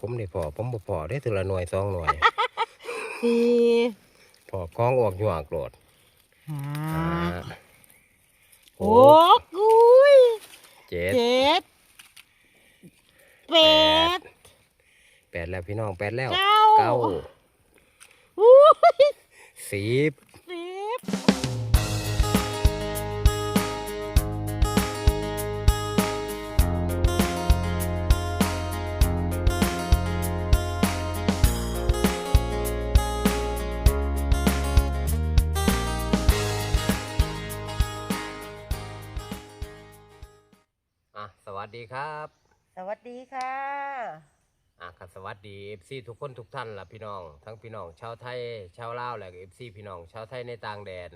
ผมได้พอผมบ่พอได้ทีละหน่วยสองหน่วยสี่พอกองออกหยวกโกรธห้าห้าหกอุ้ยเจ็ดเจ็ดแปดแปดแล้วพี่น้องแปดแล้วเก้าเก้าอุ้ยสิบสิบ ดีครับสวัสดีค่ะอะครับสวัสดีเอฟซีทุกคนทุกท่านล่ะพี่น้อง ทั้งพี่น้องชาวไทยชาวลาวและเอฟซีพี่น้องชาวไทยในต่างแดน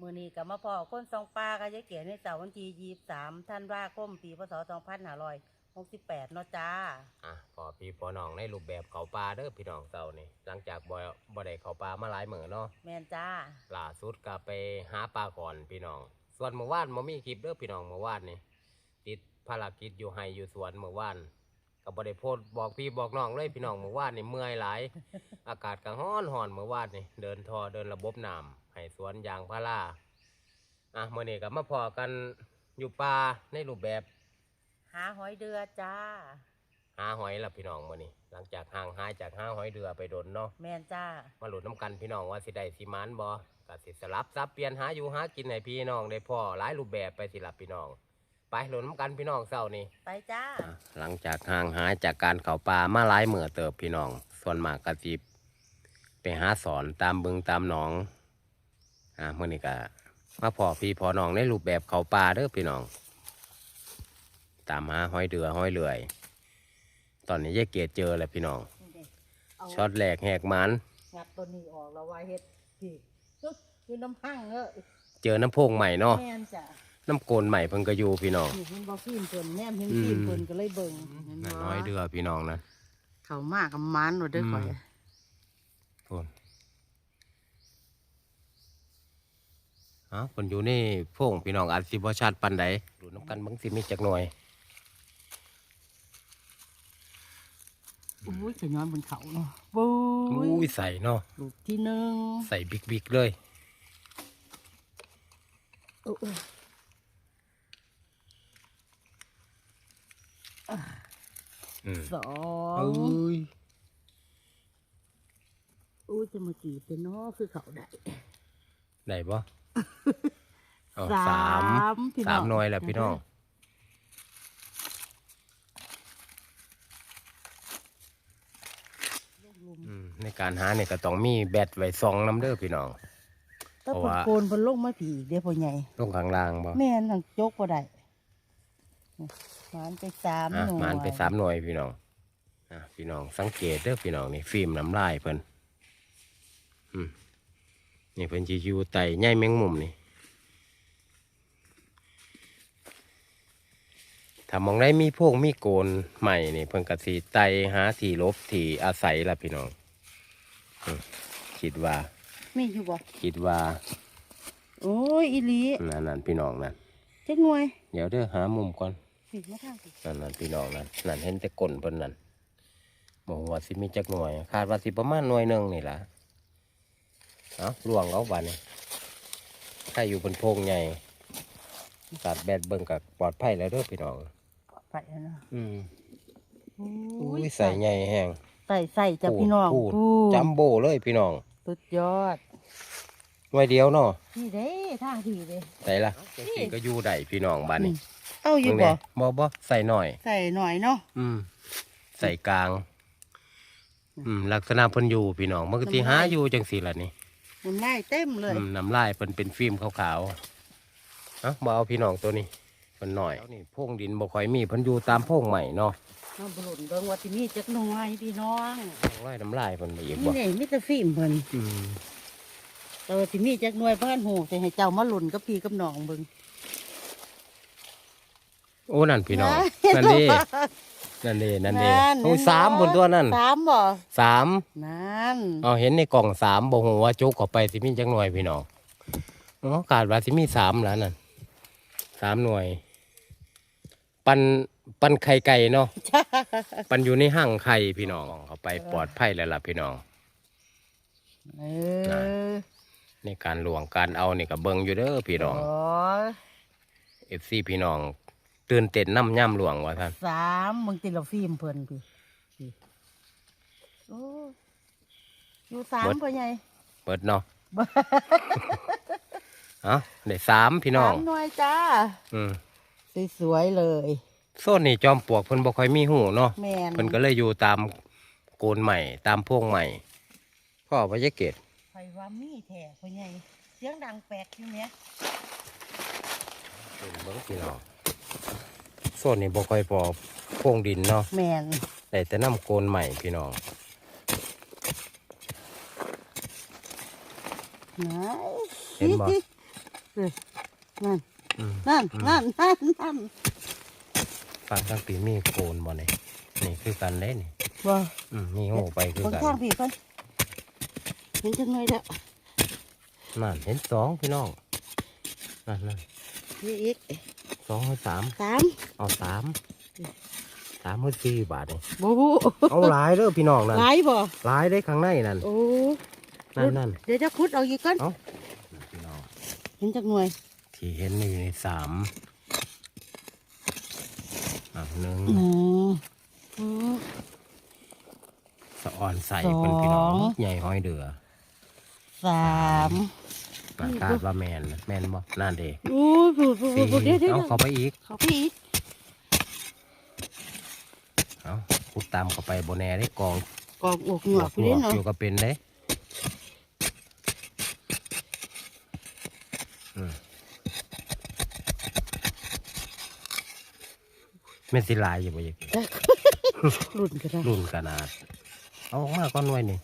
มือนี้กับมาพอคนสองปลากับยายเก๋ในเสาร์วันที่ยี่สามท่านว่าคมปีพศสองพันห้าร้อยหกสิบแปดเนาะจ้าอะพอพี่พอน้องในรูปแบบเขาปลาเด้อพี่น้องเจ้านี่หลังจากบ่บ่ได้เขาปลามาหลายมื้อเนาะแมนจ้าล่าสุดก็ไปหาปลาก่อนพี่น้อง ส่วนเมื่อวานบ่มีคลิปเด้อพี่น้องเมื่อวานนี่ติด ภารกิจอยู่ไห้อยู่สวนเมื่อวานก็บ่ได้โพสต์บอกพี่บอกน้องเลยพี่น้องเมื่อวานนี่เมื่อยหลาย อากาศก็ร้อนหอนเมื่อวานนี่เดินทอเดินระบบน้ำให้สวนยางพาราอะมื้อนี้ก็มาพอกันอยู่ป่าในรูปแบบหาหอยเดือจ้า หาหอยละพี่น้องมื้อนี้หลังจากห่างหายจากหาหอยเดือไปโดนเนาะแมนจ้า มาหลุดน้ำกันพี่น้องว่าสิได้สิมานบ่ก็สิสลับซับเปลี่ยนหาอยู่หากินให้พี่น้องได้พ่อหลายรูปแบบไปสิลับพี่น้อง ไปหลุดน้ำกันพี่น้องเศร้านี่ไปจ้าหลังจากห่างหายจากการเขาป่ามาหลายเมื่อเติบพี่น้อง ส่วนมากก็สิไปหาสอนตามบึงตามหนอง อ่ามื่อนี้ก็มาพอพี่พอน้องในรูปแบบเขาป่าเด้อพี่น้อง ตามหาห้อยเดือห้อยเลื่อย ตอนนี้ยายเกียรติเจอแล้วพี่น้องเอาช็อตแรกแหกมัน งับตัวนี้ออกแล้วว่าเฮ็ดพี่คือน้ำหั่งเออเจอน้ำโพงใหม่เนาะ แมนจ้ะ น้ำโกนใหม่เพิ่งก็อยู่พี่น้อง นี่เห็นบ่ฟิล์มเพิ่นแนมเห็นอืมฟิล์มเพิ่นก็เลยเบิ่งเห็นบ่น้อยเดือพี่น้องนะ เขามากกับมันหมดเด้ออืมข่อยพูนอ้าวคนอยู่นี่โพงพี่น้องอาจสิบ่ชัดปันใดดูน้ำกันเบางสิมีจักหน่อย อุ้ยจะย้อนบนเขาเนาะบู๊อุ้ยใส่เนาะลูกที่หนึ่งใส่บิ๊กบิ๊กๆเลยเออเออ อืม สอเอ้งยอุ้ยจะมากี่เป็นเนาะคือเขาได้ได้บ่เอาสาสามมพี่น้องสามหน่วยแหละพี่น้องอืมในการหาเนี่ยก็ต้องมีแบตไว้สองน้ำเด้อพี่น้องถ้าเพราะเพิ่นว่าโกนเพิ่นลงมาผีเดี๋ยวพ่อใหญ่ลงข้างล่างบ่แม่นทางโจกบ่ได้ หมันไปสามอะหน่วยมันไปสามหน่วยพี่น้องอะพี่น้องสังเกตเด้อพี่น้องนี่ฟิล์มน้ำลายเพิ่นอืมนี่เพิ่นสิอยู่ไต่ใยแมงมุมนี่ถ้ามองได้มีพวกมีโกนใหม่นี่เพิ่นก็สิไต่หาที่หลบที่อาศัยล่ะพี่น้องอืมคิดว่ามีอยู่บ่คิดว่า โอ้ยอีหลีนั่นนั่นพี่น้องนั่นเจ็ดหน่วย เดี๋ยวเด้อหามุมก่อน ผิดมาทางผิดนั่นนั่นพี่น้องนั่นนั่นเห็นแต่ก้นเพิ่นนั่นบอกว่าสิมีจักหน่วย คาดว่าสิประมาณหน่วยหนึ่งนี่ล่ะเอาล่วงเอาบานนี่ถ้าอยู่บนโพงใหญ่ตัดแบดเบิ่งกับปลอดภัยแล้วเด้อพี่น้องไปแล้วเนาะอืมโอ้อุ้ยใส่ใหญ่แห้งใส่ใส่จ้ะพี่น้องพูดพูดจัมโบ้เลยพี่น้องสุดยอดหน่วยเดียวเนาะนี่เด้ท่าทีเด้ใส่ละจังสีก็อยู่ได้พี่น้องบ้านนี้ เอาอยู่เบิ่งบ่แน่บ่บ่ใส่หน่อย ใส่หน่อยเนาะอืม ใส่กลาง อืม ลักษณะเพิ่นอยู่พี่น้องมันก็สิหาอยู่จังสีล่ะนี่มันไล่เต็มเลยอืมน้ำลายเป็นเป็นฟิล์มขาวๆเอ้าบ่เอาพี่น้องตัวนี้เพิ่นหน่อยแล้วนี่โพงดินบ่ค่อยมีเพิ่นอยู่ตามโพงใหม่เนาะน้ำบรุนเบิ่งว่าที่มีจักหน่วยพี่น้องไล่น้ำลายเพิ่นไปอีกนี่บ่นี่มีแต่ฟิล์มเพิ่นอืมแต่ว่าที่มีจักหน่วยเพิ่นหูแต่ให้เจ้ามาหลุนกับพี่กับน้องเบิ่ง โอ้นั่นพี่น้องนะนั่นเดินั่นเดินั่นเดิโอ้ยสามบนตัวนั่นสามบ่สามนั่นเอาเห็นในกล่องสามบ่ฮู้ว่าจุกเข้าไปสิมีจักหน่วยพี่น้องอ๋อคาดว่าสิมีสามแล้วนั่นสามหน่วย ปันปันไข่ไก่เนาะปันอยู่ในห้างไข่พี่น้องเขาไปปลอดภัยแล้วล่ะพี่น้องเอน่ะอในการหลวงการเอานี่ก็เบิ่งอยู่เด้อพี่น้องโอ้ยเอฟซีพี่น้อง ตื่นเต้นน้ำย่ำหลวงว่าท่านสามมึงติดเราฟิล์มเพิ่นพี่พี่โอ้ยอยู่สามพ่อใหญ่เปิดเนาะเอ้าได้สามพี่น้องสามหน่วยจ้า อืมสวยๆเลยโซนนี่จอมปลวกเพิ่นบ่ค่อยมีหูเนาะแม่นเพิ่นก็เลยอยู่ตามโกนใหม่ ตามพวงใหม่ก็พยาเกตไฟว่ามีแท้พ่อใหญ่เสียงดังแปลกอยู่เนี่ยเบิ่งพี่น้อง โซนนี่บ่ค่อยพอโพวงดินเนาะแม่นได้แต่น้ำโกนใหม่พี่น้องไหนเห็นบ่เออนั่นอืมนั่นนั่นนั่นนั่นฟังทั้งปีมีโกนบ่นี่นี่คือกันเด้นี่บ่อืมมีหูไปคือคนกัน ข้างพี่เพิ่นเห็นจังเลยเด้อนั่นเห็นสองพี่น้องนั่นนั่นนี่อีกส องให้สามสามเอาสามสามให้สี่บาทนี่บ่ฮู้เอาหลายเด้อพี่น้องนั่นหลายบ่หลายได้ข้างในนั่นโอ้นั่นนั่นเดี๋ยวจะคุดเอาอีกก่อนเอาพี่น้องเห็นจักหน่วยที่เห็นอยู่ในสามอะหนึ่งหนึ่งสองสะอ่อนใส่เพิ่นพี่น้องสองใหญ่ห้อยเดือสาม ประกาศว่าแมนแมนบ่นั่นเด้โอ้ยพูดพูดสี่พูดเดี๋ยวเดี๋ยวเอาเดี๋ยวเข้าไปอีกเขาไปอีกเอาขุดตามเข้าไปบนแน่ได้กองกองอกหงอกหอยู่วนี่กเนาะอยู่ก็เป็นเด้อืมแม่นสิหลายอยู่บ่อยากรุ่นก็ได้รุ่นขนาด เอาออกมาก้อนไว้นี่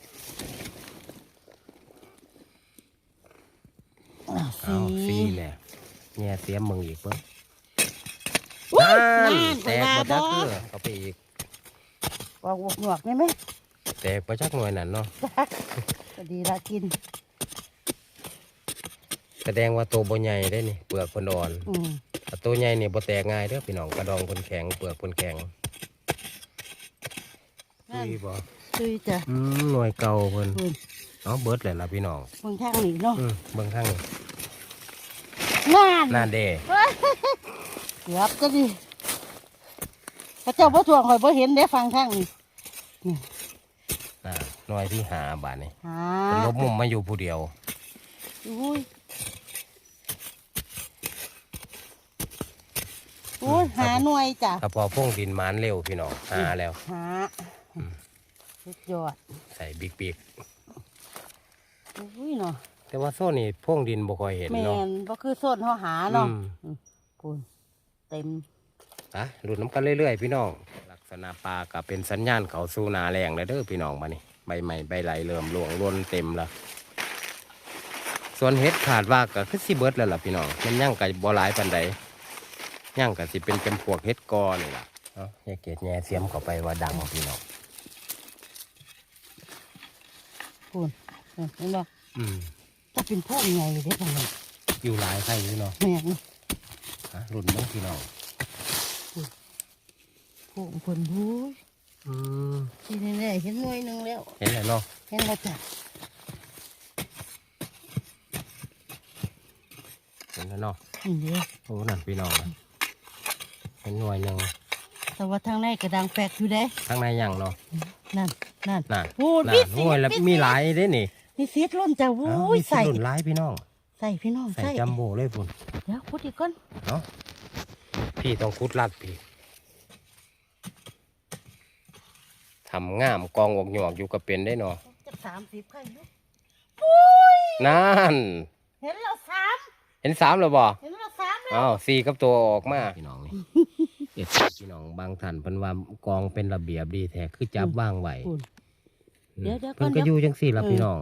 อะเอาฟรีสี่แหละแง่เสียมมึงอีกเพิ่นอุ้ยนั่นนั่นแตกว่าบ่จักบ่เคือเข้าไปอีกกองอกหงอกได้ไหมแตกบ่จักหน่วยนั่นเนาะก็ดีละกิน แสดงว่าตัวบ่ใหญ่ได้นี่เปลือกเพิ่นอ่อนอืมถ้าตัวใหญ่นี่บ่แตกง่ายเด้อพี่น้องกระดองเพิ่นแข็งเปลือกเพิ่นแข็งนั่นดีบ่ซุยจ้ะอืมหน่วยเก่าเพิ่นคุณเอาเบิดเลยล่ะพี่น้องเบิ่งทางนี้เนาะอืมเบิ่งข้างนี้ นั่นนั่นเด้เกือบจะดีพระเจ้าพ่อทวงคอยพ่เห็นได้ฟังทางนี้อ่าหน่วยที่หาบาดนี่หาเป็นลบมุมมาอยู่ผู้เดียวอุ้ยอุ้ยหาหน่วยจ้ะถ้าพอพ่งดินหมานเร็วพี่น้องหาแล้วหาอืมสุดยอด ใส่บิ๊กบิ๊กอุ้ยเนาะ แต่ว่าโซนนี่พ่งดินบ่ค่อยเห็นแมเนาะนก็คือโซนเขาหาเนาะอืมคุณเต็ม อะหลุดน้ำกันเรื่อยๆ พี่น้อง ลักษณะปลาก็เป็นสัญญาณเขาสู่นาแรงแล้วเด้อพี่น้องมานี่ใบใหม่ใบไหลเริ่มหลวงล้นเต็มแล้วส่วนเห็ดขาดว่าก็คือสิเบิดแล้วล่ะพี่น้องมันย่างกับบ่หลายปันใดย่างกับสิเป็นจำพวกเห็ดกอนี่ล่ะเนาะยายเกดแง่เสียมเข้าไปว่าดังพี่น้องคุณเห็นบ่อืม จะเป็นพวกไงเด้อพ่ออยู่หลายไข่พี่น้องแม่นอะรุ่นเบ้างพี่น้องพวกคนหูยอืมที่แน่ๆเห็นหน่วยหนึงแล้วเห็นแล้วเนาะเห็นแล้วจ้ะเห็นแล้วเนาะนี่เด้อโอ้นั่นพี่น้องนะเห็นหน่วยหนึ่งแต่ว่าทางในกระดังแปลกอยู่เด้ข้างในยังเนาะนั่นนั่นน่ะโอ้ยน่ะมีหน่วยแล้วมีหลายเด้นี่ มีเสียดล้นจ้ะโอ้เอ้ายมีใส่รุ่นหลายพี่น้อง ใส่พี่น้องใส่ใส่จัมโบ้เลยพุ่นเดี๋ยวคุดอีกก่อนเนาะพี่ต้องคุดลัดพี่ทำง่ามกองอกหยวกอยู่กับเป็นได้เนาะจะสามสิบไข่อยู่นั่น เห็นแล้วสามเห็นสามแล้วบ่เห็นแล้วสามแล้วอ้าวสี่กับตัวออกมาพี่น้องนี่เอ็ดพี่น้องบางท่านเพิ่นว่ากองเป็นระเบียบดีแท้คือจับว่างไหวคุณเดี๋ยวเดี๋ยวก่เพิ่อนนก็อยู่จังสี่ละเออพี่น้อง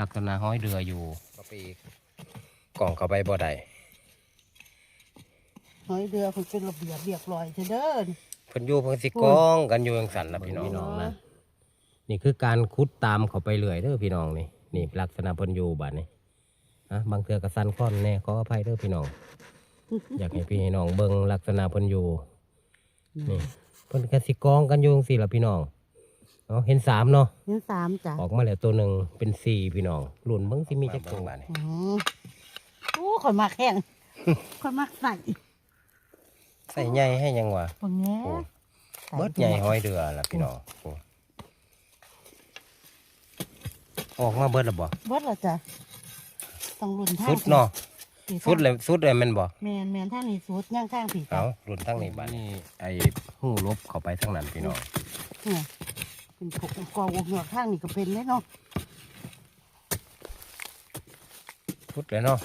ลักษณะห้อยเรืออยู่ก็ไปอีกกล่องเข้าไปบ่ได้หอยเดือคุณเป็นระเบียบเรียบร้อยเถอะเด้อเพิ่นอยู่เพิ่นสิโอ้ยกองกันอยู่จังสั่นละพี่น้องพี่น้องนะนี่คือการคุดตามเขาไปเรื่อยเด้อพี่น้องนี่นี่ลักษณะเพิ่นอยู่บัดนี้อะบางเทื่อก็สั่นค้อนแน่ขออภัยเด้อพี่น้อง อยากให้พี่ให้น้องเบิ่งลักษณะเพิ่นอยู่นี่เพิ่นก็สิกองกันอยู่จังซี่ล่ะพี่น้อง เนาะเห็นสามเนาะเห็นสามจ้ะออกมาแล้วตัวหนึ่งเป็นสี่พี่น้องหลุนเบิ่งสิมีจักตัวนี่อ๋อโอ้ข่อยมักแห้งข่อยมักใส่ใส่ใหญ่ให้ยังวะปงแง่โอ้เบิดใหญ่ห้อยเดือล่ะพี่น้องโอ้ออกมาเบิดแล้วบ่เบิดและจ้ะต้องรุ่นทางสุดเนาะผีสุดเลยสุดเลยแม่นบ่แมนแมนทางนี้สุดย่างทางผีจ้ะเอาหลุนทั้งนี้บัดนี้ไอ้หูลบเข้าไปทั้งนั้นพี่น้อง เนี่ยเป็นผกกองวงหัวข้างนี่ก็เป็นเลยเนาะสุดเลยเนาะ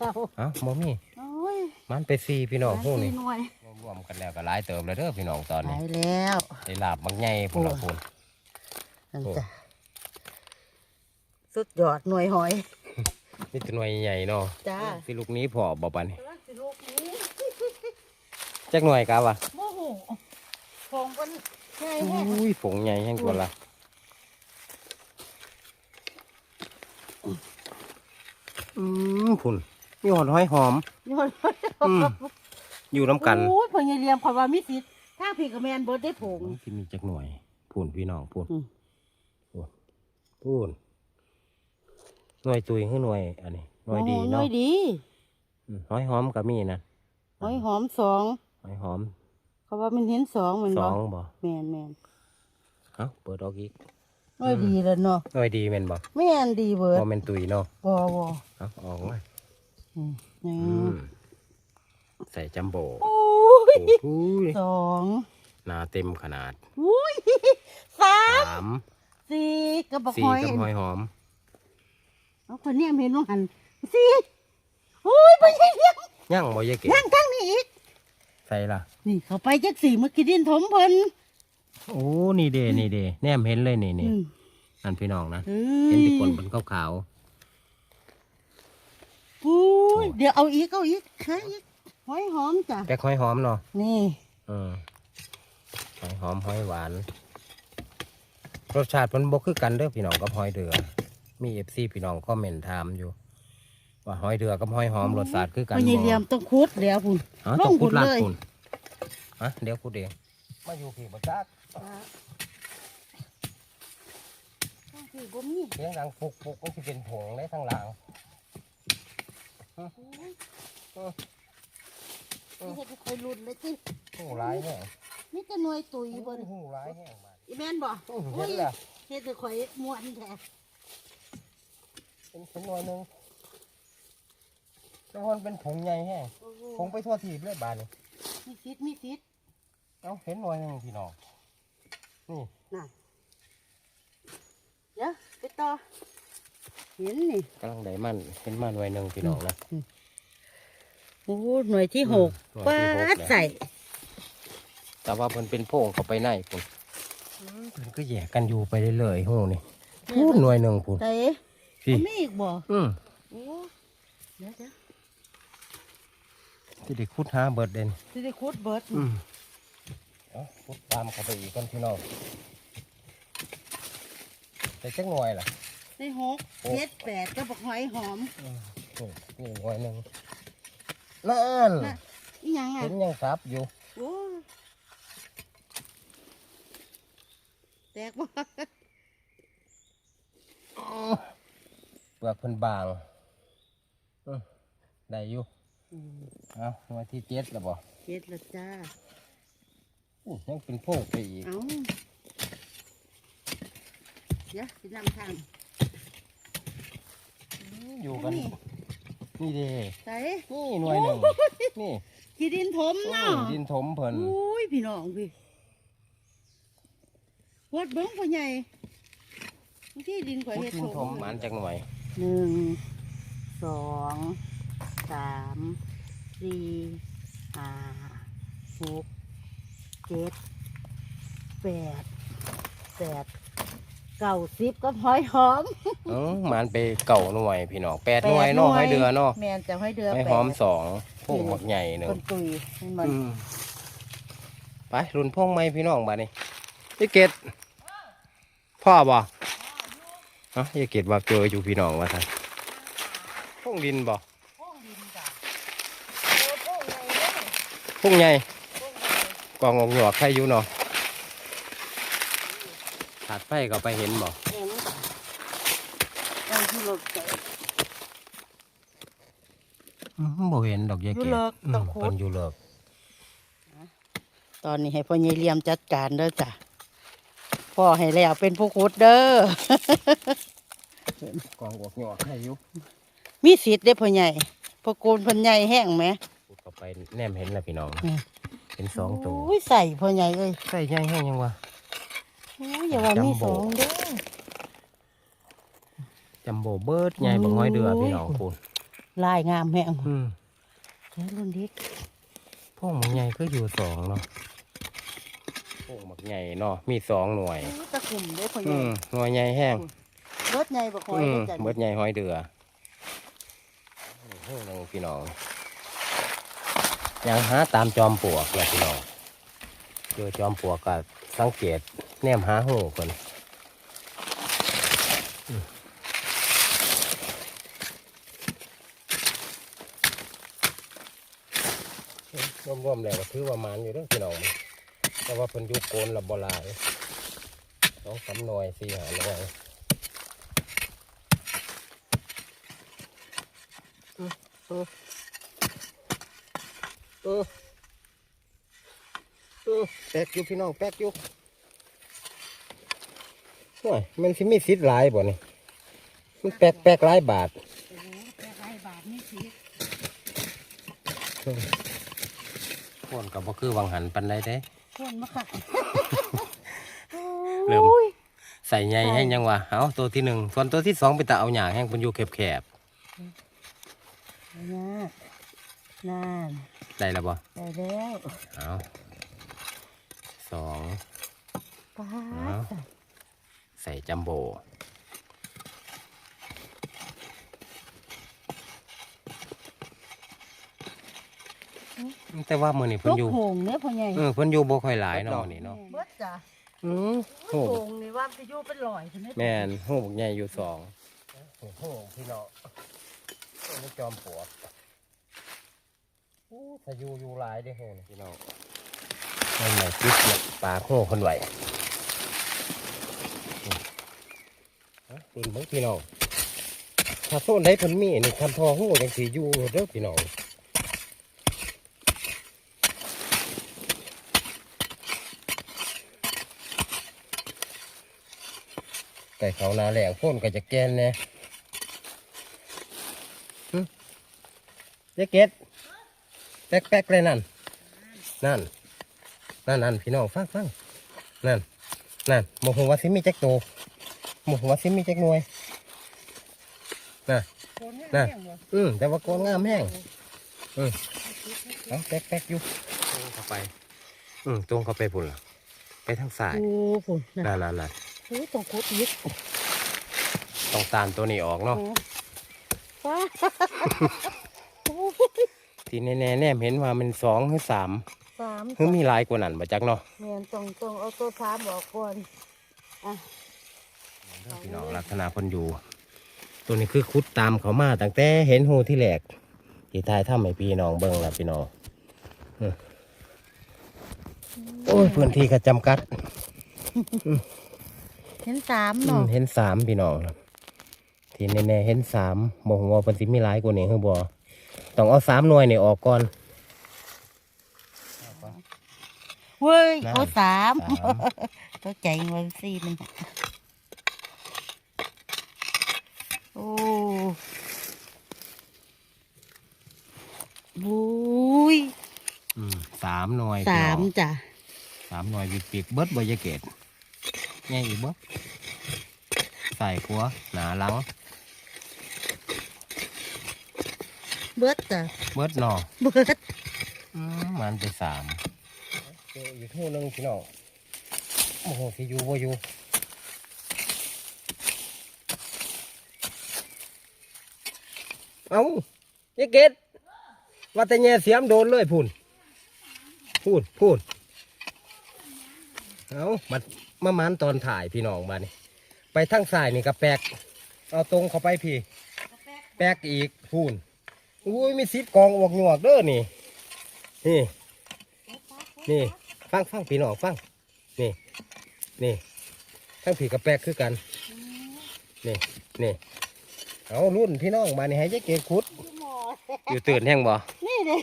เราเอ้าบ่มีโอ้ยมันไปสี่พี่น้องหูนี่หน่วยรวมๆกันแล้วก็หลายเติมแล้วเด้อพี่น้องตอนไปนี้แล้วได้ลาบบางใหญ่พุ่นละพุ่นนั่นโอ้จ้ะสุดยอดหน่วยหอยนี่ตัวหน่วยใหญ่เนาะจ้าสิลูกนี้พอบ่ปานนี้กำลังสิลูกนี้จักหน่วยกะวะโมโหผมเป็น ไงแฮะอุ้ยฝงใหญ่แห่งตัวละอืมพุ่นมีหอดห้อยหอมนี่มันอืมอยู่น้ำกันโอ้ยพญาเลียมขอยว่ามีสิทธิ์ถ้าพี่กับแมนเบิร์ดได้ผงที่มีจักหน่วยพุ่นพี่น้องพุ่นอืมพุ่นพุ่นหน่วยตุยคือหน่วย อันนี้หน่วยดีหน่เนาะวยดีอืมห้อยหอมก็มีนะหอยหอมสองห้อยหอม เขาว่ามันเห็นสองเหมือนสบ่องบ่แมนแมนเอ้าเปิดออกอีกหน่วยดีแล้วเนาะหน่วยดีแม่นบ่แมนดีเบิร์ดบ่แม่นตุยเนาะบ่บ่เอาออกมาอืมนี่อืมใส่จัมโบ้โอ้ยโอ้ยสองหนาเต็มขนาดอุ้ยสามสามสี่กระบอกสี่หอยกับหอยหอม เอาคนเนี้ยเห็นว่าหันสี่อุ้ยไปยังยังย่างบ่ยายเก๋ยังทั้งนี้อีกใส่ละ นี่เขาไปจักสี่เมื่อกี้ดินถมเพิ่นโอ้นี่เดนี่เดแนมเห็นเลยนี่นี่อืมนั่นพี่น้องนะเอ้เห็นยที่คนบนขาวอุ้ยเดี๋ยวเอาอีกเอาอีกหาอีกหอยหอมจ้ะๆแป๊กหอยหอมเนาะนี่อืมหอยหอมหอยหวานรสชาติมันบ่คือกันเด้อพี่น้องกับหอยเดือ มีเอฟซีพี่น้องคอมเมนต์ถามอยู่ ว่าหอยเดือกับหอยหอมรสชาติคือกันพบ่ญาเลียมต้องคุดแล้วพุ่นอ๋อลต้องงพุ่คุนดลาดเลยคุณ ฮะเดี๋ยวคุดเองมาอยู่พี่บ่จักคือบ่มีเสียงดังปุกปุกมันสิเป็นผงได้ทางหลังนี่เฮ็ดให้คอยลุ้นเลยจิหูร้ายแห้งมีแต่หน่วยตุยเบิ่นหูร้ายแห้งมาอีแม่นบ่อื้อเห็นแล้วเฮ็ดให้ข่อยม่วนแท้เป็นเป็นหน่วยหนึ่งแล้วมันเป็นผงใหญ่แห้งโอ้โหผงไปทั่วทีบเลยบานนี่มีฟิตมีฟิต เอ้าเห็นหน่วยหนึ่งพี่น้องนี่น่ะเดี๋ยวไปต่อเห็นนี่ กำลังได้มันเห็นมันหน่วยหนึ่งพี่น้องนะโอ้หน่วยที่หกหน่วยปาที่หกดแล้วใส่แต่ว่ามันเป็นโพงเข้าไปในคุณมันก็แยกกันอยู่ไปเรื่อยๆหูนี่พูดหน่วยหนึ่งคุณใส่พี่มีอีกบ่อืมโอ้เดี๋ยวเดี๋ยวที่ได้คุดหาเบิดเด่นสิได้คุดเบิดอืม เอาพุดตามเข้าไปอีกกันพี่น้องแต่จักหน่วยล่ะ ได้หกโอ้เจ็ดแปดก็บอกหอยหอมนี่นี่หน่วยหนึ่งนั่นน่ะอีหยังอะเห็นยังซับอยู่โอ้แตกบ่เปลือกเพิ่นบางอื้อได้อยู่อืมเอาหน่วยที่เจ็ดแล้วบ่เจ็ดและจ้าอู้ ยังเป็นโพกไปอีกเอาเดี๋ยวสินำทางอยู่กัน นี่นี่เด้ใส่นี่หน่วยหนึ่งนี่ขี้ดินถมอืเนาะมดินถมเพิ่นอุ้ยพี่น้องพี่วัดเบิ้งพ่อใหญ่ที่ดินข่อยพุดเฮ็ดดินถถมมหมันจากหน่วยหนึ่งสองสามสี่ห้าหก เจ็ดแปดแปดเก้าสิบก็หอยหอมเออหมันไปเก่าหน่วยพี่น้องแปดหน่วยเนาะให้เดือเนาะแมนจะให้เดือให้แปหอมดสองพวกหมกใหญ่หนึ่งคนตุยให้มันอืมไปรุ่นพงไหมพี่น้องบ้านี้ยายเกดพ่อบ่เอ้ายายเกดว่าเจออยู่พี่น้องว่าท่านพงดินบ่พวกดินจ้ะพงใหญ่ กองออกหยวกใครอยู่เนาะขาดไฟก็ไปเห็นบ่เห็นจ้ะเอาที่รถเกิดอืมบ่เห็นดอกยายอยู่เกดเลิกอืมต้องขุดเพิ่นอยู่เลิกตอนนี้ให้พ่อใหญ่เหลี่ยมจัดการเด้อจ้ะพ่อให้แล้วเป็นผู้ขุดเด้อกองออกหยวกใครอยู่มีสิทธิ์เด้อพ่อใหญ่พ่อโกนเพ่นใหญ่แห้งไหมขุดเข้าไปแนมเห็นแล้วพี่น้องอืม เป็นสองตัวโอ้ยใส่พ่อใหญ่เอ้ยใส่ใหญ่แห้งยังวะโอ้ยอย่าว่ามีจัมโบ้สองเด้อจัมโบ้เบิร์ดใหญ่บังห้อยเดือโอ้ยพี่น้องคุณลายงามแห้งอืมแค่รุ่นเด็กพวกมันใหญ่ก็อยู่สองเนาะพวกมันใหญ่เนาะมีสองหน่วยโอ้ยตะคุ่มเด้อพ่อใหอืญ่มหน่วยใหญ่แห้งรถใหญ่บ่คอยอืเด้มอจ้ะเบิดใหญ่ห้อยเดือโอ้โหน้องพี่น้อง ยังหาตามจอมปลวกแหละพี่น้องเจอจอมปลวกก็สังเกตแนมหาหูคนอืมรวมๆแล้วก็ถือว่ามันอยู่เด้อพี่น้องแต่ว่าเพิ่นยู่โกนละบลายสองสามหน่วยสี่หาหน่วยเออ เออเออแปลกอยู่พี่น้องแปลกอยู่โอ้ยมันสิมีสิทธิ์หลายบ่นี่มันแปลกแปลกหลายบาทโอ้โหแปดร้อยบาทนี่สิคนก็บ่คือวังหันปันใดเด้ส่วนมาค่ะเริ่ม โอ้ยใส่ใหญ่ให้ยังวะเอาตัวที่หนึ่งส่วนตัวที่สองไปตาเอาหยางแห้งมันอยู่แคบน่าน่าๆ ได้แล้วบ่ได้แล้วเอาสองป้าเอาดใส่จัมโบ้แต่ว่ามือนี่เพิ่ลูนกอยู่โหงเนี่ยพ่อใหญ่เออเพิ่นอยู่บ่ค่อยหลายเนาะนี่เนาะเบิดจ้ะอืมลูโหกโหงนี่ว่าจะอยู่เป็นลอยใช่ไหมแม่นโหใหญ่อยู่สองโหพี่น้องนี่จอมปลวกโอ้ ถ้าอยู่อยู่หลายเด้อโหนี่พี่น้องนั่นแหละคิดเนี่ยปลาโหคนไหวอืมเอาปืนเบิ่งพี่น้องถ้าโซนไหนเพิ่นมีนี่คันทอโหจังสิอยู่เด้อพี่น้องไก่เขานาแหลงพ่นก็จะแกนแน่หึเจ๊เกตแป๊กแป๊กเลยนั่น นั่น นั่นนั่นพี่น้องฟังฟังนั่น นั่นโมโหว่าซิมีแจ็คโตโมโหว่าซิมีแจ็คหน่วยน่ะน่ะอืมแต่ว่าโกนงามแห้งอืมเอาแป๊กแป๊กอยู่ตรงเข้าไป อืมตรงเข้าไปพุ่นล่ะไปทางซ้ายโอ้ฝุ่นนะนั่นนั่นนั่นโอ้ยต้องคุดอีกต้องตามตัวนี้ออกเนาะป้าโอ้ย ที่แน่ๆแนมเห็นว่ามันสองหรือสามสามหรือมีหลายกว่านั้นบ่จักเนาะแมนตรงตรงๆเอาตัวสามบอกก่อนพี่น้องลักษณะคนอยู่ ตัวนี้คือคุดตามเขามาตั้งแต่เห็นหูที่แหลกที่ทายถ้ำให้พี่น้องเบิ่งล่ะพี่น้องอืมโอ้ยพื้นที่ก็จำกัด เห็นสามอืเนาะมเห็นสามพี่น้องครับที่แน่ๆเห็นสามบอกว่าเป็นสิมีหลายกว่านี้คือบ่ ต้องเอาสามหน่วยนี่ออกก่อน เว้ยนั่น โอ้สามสามตัวใจไว้สี่หนึงโอ้บุ้ยอืมสามหน่วยสามพี่น้องจ้ะสามหน่วยปีกๆเบิดบอยาเกตง่ายอีกบ่ใส่ขัวหนาหลัง เบิดจ้ะเบิดหนอเบิดอืมมันไปสามเจออยู่ทู่หนึงพี่น้องโอ้โหสิอยู่บ่อยู่เอายายเกตว่าแต่แง่เสียมโดนเลยพูนพูนพูนเอาบัดมามันตอนถ่ายพี่น้องมานี่ไปทางซ้ายนี่ก็แปลกเอาตรงเข้าไปพี่ แปลกอีกพูน อุ้ยมีซิดกองอวกหยวกเด้อนี่ นี่ นี่ ฟังฟังพี่น้องฟัง นี่ นี่ทั้งผีกับแปลกคือกัน นี่ นี่ เอารุ่นพี่น้องมานี่ให้ยายเกดขุด อยู่ตื่นแห้งบ่นี่เลย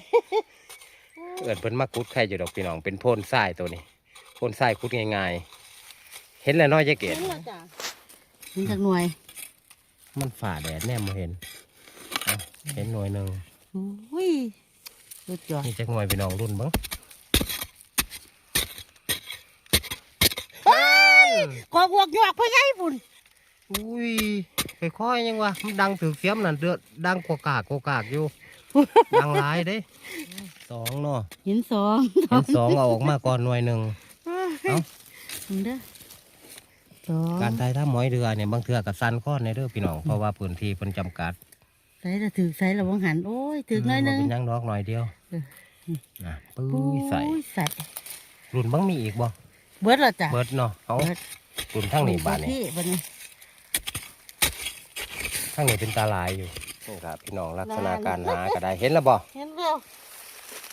เอิดเพิ่นมาขุดใครอยู่ดอกพี่น้อง เป็นโพ่นทรายตัวนี้ โพ่นทรายขุดง่ายๆ เห็นแล้วเน้อยยายเกดเห็นแล้วจ้ะเห็นจากหน่วย มันฝ่าแดดแน่มาเห็น เอาเห็นหน่วยหนึ่งอุ้ยสุดยอดนี่จักหน่วยพี่น้องรุ่นเบ้างกอกวกหยวกพ่อใหญ่พุ่นอุ้ยค่อยๆยังวะมันดังถือเสียมนั่นเดือดดังกว่ากากกว่ากากอยู่ ดังหลายเด้สองเนาะเห็นสองเห็นสองเอาออกมาก่อนหน่วยหนึ่งเอ้าเห็นเด้อสองการไทยถ้าหมอยเรือเนี่ยบางเทือกับสันข้อนในเด้อพี่น้องเพราะว่าพื้นที่เพิ่นจำกัด ใส่ละถือใส่ละวังหันโอ้ยถือน้อยหนึงบ่เป็นหยังดอกหน่อยเดียวเออนะปุ้ปุ้ยใส่ยใส่รุ่นบ้างมีอีกบ่เบิดและจ้ะเบิดเนาะเอาเบิดรุ่นทั้งนี้บาทนี่พี่บัดนี้ทั้งนี้เป็นตาลายอยู่นี่ครับพี่น้องลักษณะการหาก็ได้เห็นแล้วบ่เห็นแล้ว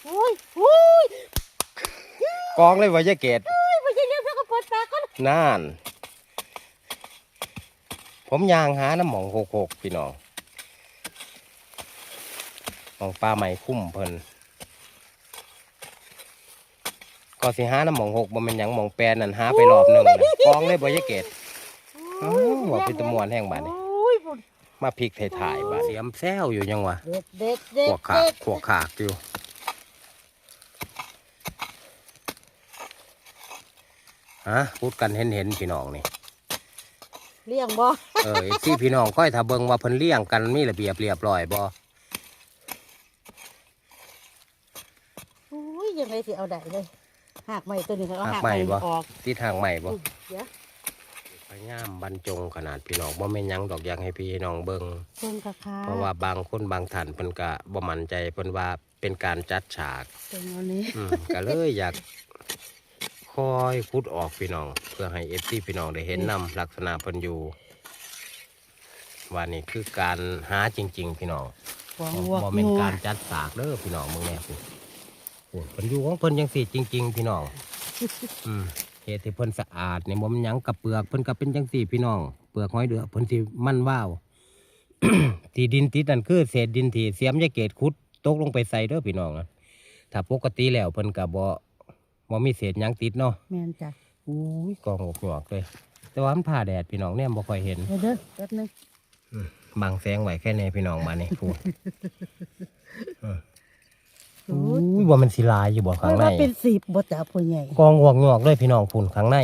อุ้ยอุ้ยกองเลยว่ายายเกดอุ้ยพ่อใหญ่เรียกเพื่อนก็เปิดตาก่อนน่านผมยางหาน้ำหมองโคกๆพี่น้องห มองปลาใหม่คุ้มเพิ่นก็สิหาน้ำหมองหกบ่แมันหยังหมองแปรนั่นหาไปรอบหนึ่งเลยกองเลยบ่ยายเกดอ้าวว่าเป็นตะมวนแห้งบาดนี่อุ้ยพุ่นมาพริกถ่ายๆบาดเสียมแซวอยู่ยังวะ เด็ดเด็ดเด็ขดวกขากเด็ดขวกขากอยู่ฮะพูดกันเห็นเห็นๆพี่น้องนี่ เลี้ยงบ่เออที่พี่น้องค่อยถ้าเบิ่งว่าเพิ่นเลี้ยงกันมีระเบียบเรียบร้อยบ่ ยยังไงสิเอาได้เลยหักใหม่ตัวนี้เขาเอาหักหักใหใหม่ม่บ่ออกที่ทางใหม่บ่เดี๋ยวพยายามบรรจงขนาดพี่น้องบ่แม่นหยังดอกอยากให้พี่น้องเบิ่ง เพิ่นกะคาเพราะว่าบางคนบางท่านเพิ่นก็บ่มั่นใจเพิ่นว่าเป็นการจัดฉากตรงนี้อืม ก็เลยอยากคอยคุดออกพี่น้อง เพื่อให้เอฟซีพี่น้องได้เห็นนำลักษณะเพิ่นอยู่ว่านี่คือการหาจริง ๆ พี่น้องหวังบ่วักบ่เป็นงัวการจัดสากเด้อพี่น้องมึงแน่พี่ โอ้เพิ่นอยู่ของเพิ่นจังสี่จริง ๆ พี่น้องอืมเหตุที่เพิ่นสะอาดเนี่ยบ่มันหยังกับเปลือกเพิ่นก็เป็นจังสี่พี่น้องเปลือกหอยเดือเพิ่นสิมันว่าว ที่ดินติดนั่นคือเศษดินที่เสียมยาเกตขุดตกลงไปใส่เด้อพี่น้องนะถ้าปกติแล้วเพิ่นก็บ่บ่มีเศษหยังติดเนาะแม่นจ้ะอุ้ยกองอกหยอกเลย แต่ว่ามันผ่าแดดพี่น้องเนี่ยบ่ค่อยเห็น เดี๋ยวเด้อแป๊บนึง บังแสงไหวแค่ไหนพี่น้องมานี่พูดโอ้อุ้ยว่ามันสิลายอยู่บ่ข้างในว่าเป็นสิบบ่จ้ะพ่อใหญ่กองอกหยอกเลยพี่น้องพูนข้างใน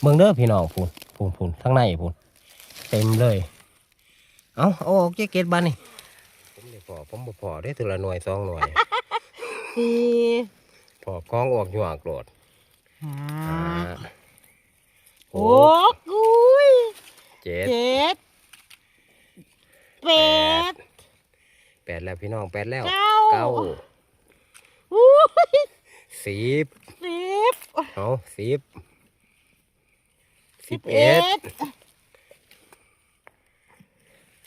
เบิ่งเด้อพี่น้องพูนพูนพูนข้างในพูนเต็มเลย เอาเอาออกเจ๊เกตบ้านนี่ผมได้พอผมบ่พอได้ทีละหน่วยสองหน่วยสี่พอกองออกหยอกโกรธห้าห้าหกอุ้ยเจ็ดเจ็ดแปดแปดแล้วพี่น้องแปดแล้วเก้าเก้าอุ้ย สิบสิบเอาสิบสิบเอ็ด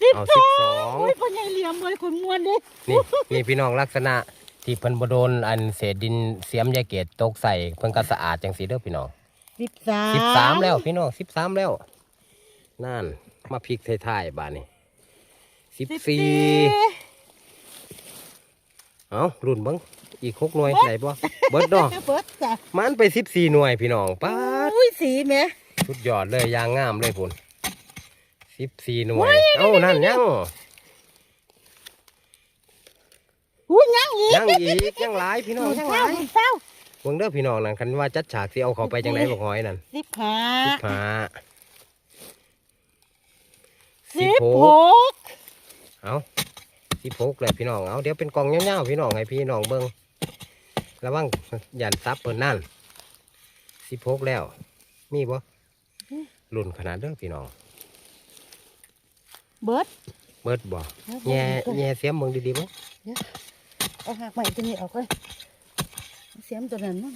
สิบเอาสสิอบสองงอุ้ยพ่อใหญ่เหลี่ยมเลยคนมวนเด้นี่นี่พี่น้องลักษณะที่เพิ่นบ่โดนอันเศษดินเสียมยาเกตตกใส่เพิ่นก็สะอาดจังสีเด้อพี่น้องสิบสามสิบสามแล้วพี่น้องสิบสามแล้ว นั่นมาพลิกท้ายๆบาดนี้สิบสิบสี่ เอารุ่นเบังอีกหกหน่วยไหนบ่เบิดดอกเบิดจ้ะมันไปสิบสี่หน่วยพี่น้องป้าดอุ้ยสีแหม่สุดยอดเลยยางงามเลยพุ่นสิบสี่หน่วย เอ้านั่นยังอุ้ยยังอีกยังอีกยังหลายพี่น้องยังหลายเศร้าเบิ่งเด้อพี่น้องนั่นคันว่าจัดฉากสิเอาเขาไปจังไดบ่หอยนั่นสิบห้าสิบห้าสิบหกเอา สิบหกเลยพี่น้องเอาเดี๋ยวเป็นกล่องเงาๆพี่น้องให้พี่น้องเบิ่งระวังยันซับเปิดนั่นสิบหกแล้ว มีบ่รุ่นขนาดเด้อพี่น้อง เบิดเบิดบ่แง่แง่เสียมเบิ่งดีๆบ่เอาหักใหม่ตัวนี้ออกเลยเอาเสียมตัวนั้นมั้ง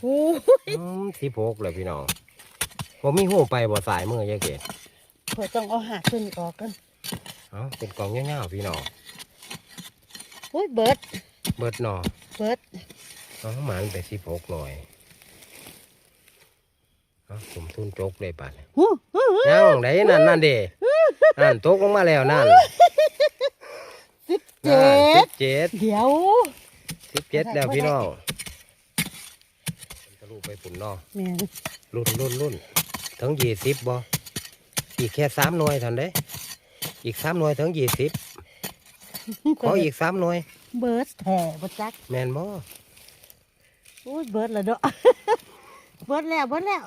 โอ้ยสิบหกเลยพี่น้องบ่มีหูไปบ่สายมือยายเกดเผื่อต้องเอาหักตัวนี้ออกกัน เอาเป็นกล่องเงาๆพี่น้องโอ้ยเบิดเบิดหนอเบิดเอาหมานไปสิบหกหน่อยเอาผมทุนจกเลยปัดหูหูหูยังไหนนั่นนั่นเด้นั่นตกลงมาแล้วนั่นสิบนั่เจ็นสิดบเจ็ดเดี๋ยวสิบเจ็ดแล้วพี่น้องทะลุไปปุ่นเนอแม่นรุ่นรุ่นรุ่นถึงยี่สิบบ่อีกแค่สามหน่วยเท่านั้นเด้ อีกสามหน่วยถึงยี่สิบขออีกสามหน่วย เบิร์ดแถ่บ่จักแมนบ่โอ้ยเบิร์ดแล้วเด้อเบิร์ดแล้วเบิร์ดแล้ว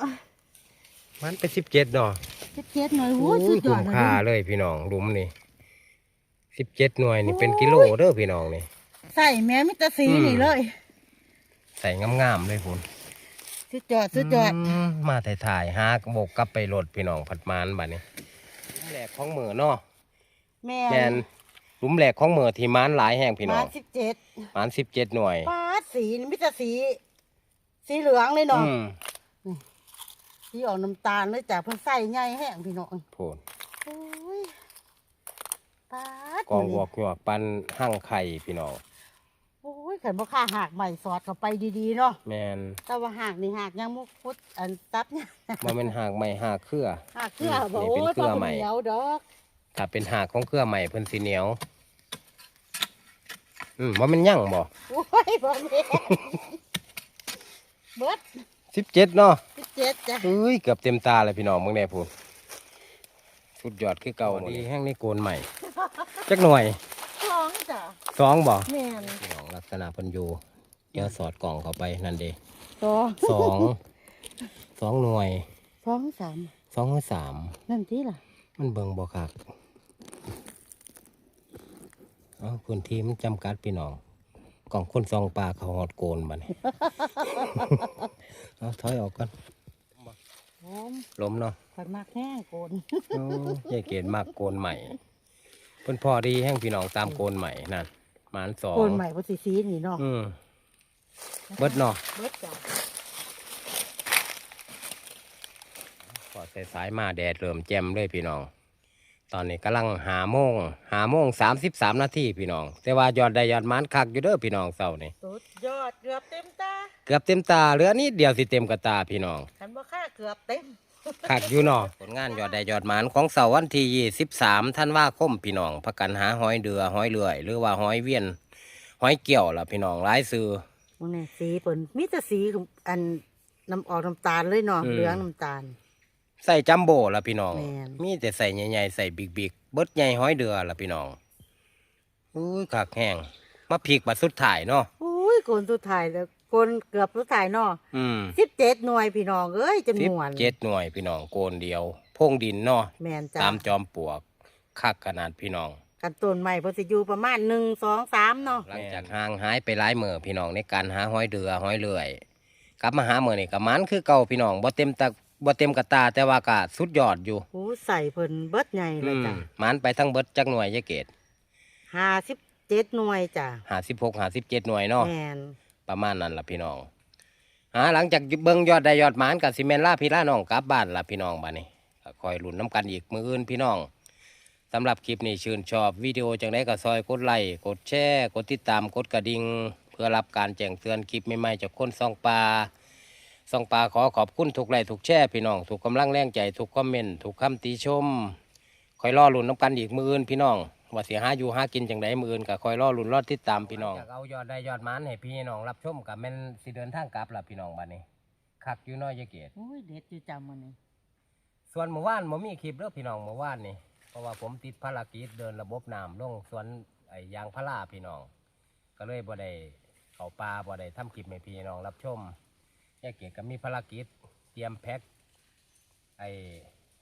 มันเป็นสิบเจ็ดเนาะสิบเจ็ดหน่อยโอ้โอ้ยสุยดยอคุ้ดมเลยค่าเด้อเลยพี่น้องหลุมนี่สิบเจ็ดหน่วยนี่เป็นกิโลเด้อพี่น้องนี่ใส่แม่มิตรสีอืมนี่เลย ใส่งามๆเลยคุณสุดยอดสุดยอดมมาถ่ายๆหากบกกลับไปรถพี่น้องผัดมานบัดนี้หลุมแหลกของเหมือเนาะ แม่แมนหลุมแหลกของเหมือที่มานหลายแห่งพี่น้มาองสิบเจ็ดมานสิบเจ็ดหน่วยป้าดสีนี่มิตรสี สีเหลืองเลยเนาะอืมสีออกน้ำตาลเลยจ้ะเพิ่นใส่ใหญ่แห้งพี่น้องพูดโอ้ยป้าดกองวอกหยวกปันหั่งไข่พี่น้องโอ้ยขันบ่ค่าหักใหม่สอดเข้าไปดีๆเนาะแมนแต่ว่าหักนี่หักยังมุกพุดอันตับเนี่ย บ่แมันเป็นหากใหม่หากเครือหักเครืออืมบอกนี่โอ้เป็ยนเครือพอใหม่ เหนียวดอก ถ้าเป็นหากของเครือใหม่เพิ่นสีเหนียว อืมว่ามันยั่งบ่โอ้ยบ่แม่นเบิดสิบเจ็ดเนาะสิบเจ็ดจ้ะเอ้ยเกือบเต็มตาเลยพี่น้องเมืองแน่พูดสุดยอดคือเก่าดีแห้งนี่โกนใหม่ จักหน่วยสองจ้ะสองบ่แม่นพี่น้องลักษณะเพิ่นอยู่เดี๋ยวสอดกล่องเข้าไปนั่นเด้สองสองสองหน่วยสองสามสองหรือสามนั่นที่ล่ะ มันเบิ่งบ่คัก เอาพื้นที่มันจำกัดพี่น้องกล่องคนซองปลาเขาหอดโกนบัดนี้เอาถอยออกก่อนผมล้มเนาะผัดมากแห้งโกนโอ้ยายเกดมากโกนใหม่เพิ่นพอดีแห้งพี่น้องตามโกนใหม่นั่นหมานสองโกนใหม่บ่สิสีนี่เนาะอืมเบิดเนาะเบิดจ้ะพอใส่สายมาแดดเริ่มแจ่มเลยพี่น้อง ตอนนี้กำลังหาโมงหาโมงสามสิบสามนาทีพี่น้อง แต่ว่ายอดได้ยอดหมันคักอยู่เด้อพี่น้องเศร้านี่สุดยอดเกือบเต็มตาเกือบเต็มตาเหลือนิดเดียวสิเต็มกระตาพี่น้องขันบ่ค่าเกือบเต็มคักอยู่เนาะผลงานยอดได้ยอดหมันของเสาร์วันที่ยี่สิบสามธันวาคมพี่น้องพักกันหาหอยเดือหอยเลื่อย หรือว่าหอยเวียนหอยเกี่ยวล่ะพี่น้องหลายซื้อมึงเนี่ยสีเปิ่นมีแต่สีอันน้ำออกน้ำตาลเลยเนาะอืมเหลืองน้ำตาล ใส่จัมโบ้ล่ะพี่น้อง แม่น มีแต่ใส่ใหญ่ๆใส่บิ๊กๆเบิดใหญ่หอยเดือล่ะพี่น้องอุ้ยคักแห้งมาพีกบัดสุดถ่ายเนาะโอ้ยโกนสุดท้ายแล้วโกนเกือบสุดท้ายเนาะอืมสิบเจ็ดหน่วยพี่น้องเอ้ยจำสินบวนเจ็ดหน่วยพี่น้องโกนเดียวพงดินเนาะแมนจ้าตามจอมปลวกคักขนาดพี่น้อง กันต้นใหม่เพอสิอยู่ประมาณหนึ่งสองสามเนาะหลังจากห่างหายไปหลายมือพี่น้องในการหาหอยเดือหอยเลื่อย กลับมาหามือนี่กับมันคือเก่าพี่น้องบ่เต็มตา บ่เต็มกระตาแต่ว่าก็สุดยอดอยู่โอ้ใส่เพิ่นเบิดใหญ่เลอืยมจ้ะมันไปทั้งเบิดจักหน่วยยายเกตห้าสิบเจ็ดหน่วยจ้ะหาสิบหกหาสิบเจ็ดหน่วยเนาะแมนประมาณนั้นล่ะพี่น้องหาหลังจากเบิ่งยอดได้ยอดหมานกับซีเมนล่าพี่ล่าน้องกลับบ้านล่ะพี่น้องบ้านนี้ก็คอยลุ้นน้ำกันอีกมืออื่นพี่น้องสำหรับคลิปนี้ชื่นชอบวิดีโอจังไดก็ซอยกดไลค์กดแชร์กดติดตามกดกระดิ่งเพื่อรับการแจ้งเตือนคลิปใหม่ๆจากคนซองปลา ซองปลาขอขอบคุณทุกไลค์ทุกแชร์พี่น้องทุกกำลังแรงใจทุกคอมเมนต์ทุกคำติชมคอยรอลุ้นน้ำกันอีกมืออื่นพี่น้องว่าเสียหาอยู่หากินจังไดมืออื่นก็คอยรอลุ้นรอติดตามพี่น้องเอายอดได้ยอดมันให้พี่น้องรับชมกับแม่นสิเดินทางกลับล่ะพี่น้องบัดนี้คักอยู่น้อยยะเกตโอ้ยเด็ดอยู่จำมันนี่ส่วนเมื่อวานผมมีคลิปเด้อพี่น้องเมื่อวานนี่เพราะว่าผมติดภารกิจเดินระบบน้ำลงสวนไอ้ยางพาราพี่น้อง ก็เลยบ่ได้เข้าป่าบ่ได้ทำคลิปให้พี่น้องรับชม ยายเกตก็มีภารกิจ เตรียมแพ็คไอ้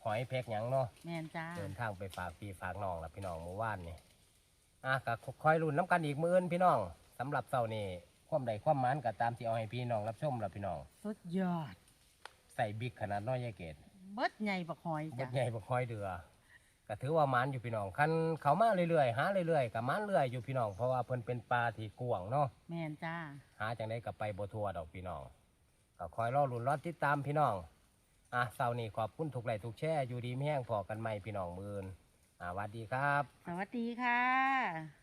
หอยแพ็คหยังเนาะ แมนจ้าเดินทางไปฝากพี่ฝากน้องละพี่น้องเมื่อวานนี่อะก็คอยรุ่นน้ำกันอีกมื้ออนพี่น้องสำหรับเสาร์นี้ความใดความหมันก็ตามที่เอาให้พี่น้องรับชมละพี่น้อง สุดยอด ใส่บิ๊กขนาดน้อยยายเกตเบิดใหญ่บักหอยบจ้ะดใหญ่บ่คอยเดือก็ถือว่าหมันอยู่พี่น้องคันเขามาเรื่อยๆหาเรื่อยๆกับมันเรื่อยอยู่พี่น้องเพราะว่าเพิ่นเป็นปลาที่กว้างเนาะแมนจ้าหาจังได้กับไปบ่ทัวดอกพี่น้อง ก็คอยรอหลุนรอติดตามพี่น้องอะเสาร์นี้ขอบคุณถูกไหลถูกแช่อยู่ดีไม่แห้งพอกันใหม่พี่น้องมือนอ่าสวัสดีครับ สวัสดีค่ะ